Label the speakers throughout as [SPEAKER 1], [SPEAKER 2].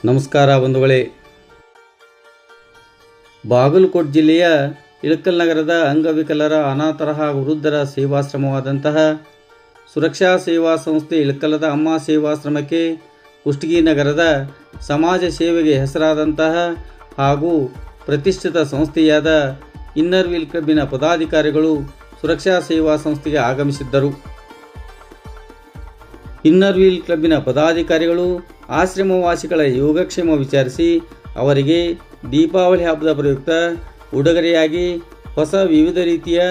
[SPEAKER 1] ನಮಸ್ಕಾರ ಬಂಧುಗಳೇ. ಬಾಗಲಕೋಟ್ ಜಿಲ್ಲೆಯ ಇಳಕಲ್ ನಗರದ ಅಂಗವಿಕಲರ ಅನಾಥರ ಹಾಗೂ ವೃದ್ಧರ ಸೇವಾಶ್ರಮವಾದಂತಹ ಸುರಕ್ಷಾ ಸೇವಾ ಸಂಸ್ಥೆ ಇಳಕಲದ ಅಮ್ಮ ಸೇವಾಶ್ರಮಕ್ಕೆ ಕುಷ್ಟಗಿ ನಗರದ ಸಮಾಜ ಸೇವೆಗೆ ಹೆಸರಾದಂತಹ ಹಾಗೂ ಪ್ರತಿಷ್ಠಿತ ಸಂಸ್ಥೆಯಾದ ಇನ್ನರ್ ವೀಲ್ ಕ್ಲಬ್ಬಿನ ಪದಾಧಿಕಾರಿಗಳು ಸುರಕ್ಷಾ ಸೇವಾ ಸಂಸ್ಥೆಗೆ ಆಗಮಿಸಿದ್ದರು. ಇನ್ನರ್ ವೀಲ್ ಕ್ಲಬ್ಬಿನ ಪದಾಧಿಕಾರಿಗಳು ಆಶ್ರಮವಾಸಿಗಳ ಯೋಗಕ್ಷೇಮ ವಿಚಾರಿಸಿ ಅವರಿಗೆ ದೀಪಾವಳಿ ಹಬ್ಬದ ಪ್ರಯುಕ್ತ ಉಡುಗೊರೆಯಾಗಿ ಹೊಸ ವಿವಿಧ ರೀತಿಯ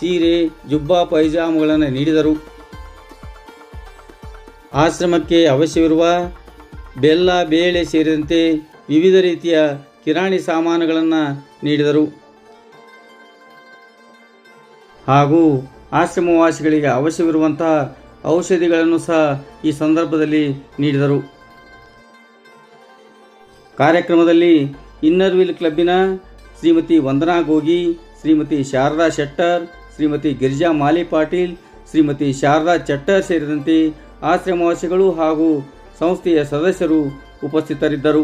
[SPEAKER 1] ಸೀರೆ, ಜುಬ್ಬಾ, ಪೈಜಾಮುಗಳನ್ನು ನೀಡಿದರು. ಆಶ್ರಮಕ್ಕೆ ಅವಶ್ಯವಿರುವ ಬೆಲ್ಲ, ಬೇಳೆ ಸೇರಿದಂತೆ ವಿವಿಧ ರೀತಿಯ ಕಿರಾಣಿ ಸಾಮಾನುಗಳನ್ನು ನೀಡಿದರು. ಹಾಗೂ ಆಶ್ರಮವಾಸಿಗಳಿಗೆ ಅವಶ್ಯವಿರುವಂತಹ ಔಷಧಿಗಳನ್ನು ಸಹ ಈ ಸಂದರ್ಭದಲ್ಲಿ ನೀಡಿದರು. ಕಾರ್ಯಕ್ರಮದಲ್ಲಿ ಇನ್ನರ್ ವೀಲ್ ಕ್ಲಬ್ಬಿನ ಶ್ರೀಮತಿ ವಂದನಾ ಗೋಗಿ, ಶ್ರೀಮತಿ ಶಾರದಾ ಶೆಟ್ಟರ್, ಶ್ರೀಮತಿ ಗಿರಿಜಾ ಮಾಲಿ ಪಾಟೀಲ್, ಶ್ರೀಮತಿ ಶಾರದಾ ಚಟ್ಟರ್ ಸೇರಿದಂತೆ ಆಶ್ರಮವಾಸಿಗಳು ಹಾಗೂ ಸಂಸ್ಥೆಯ ಸದಸ್ಯರು ಉಪಸ್ಥಿತರಿದ್ದರು.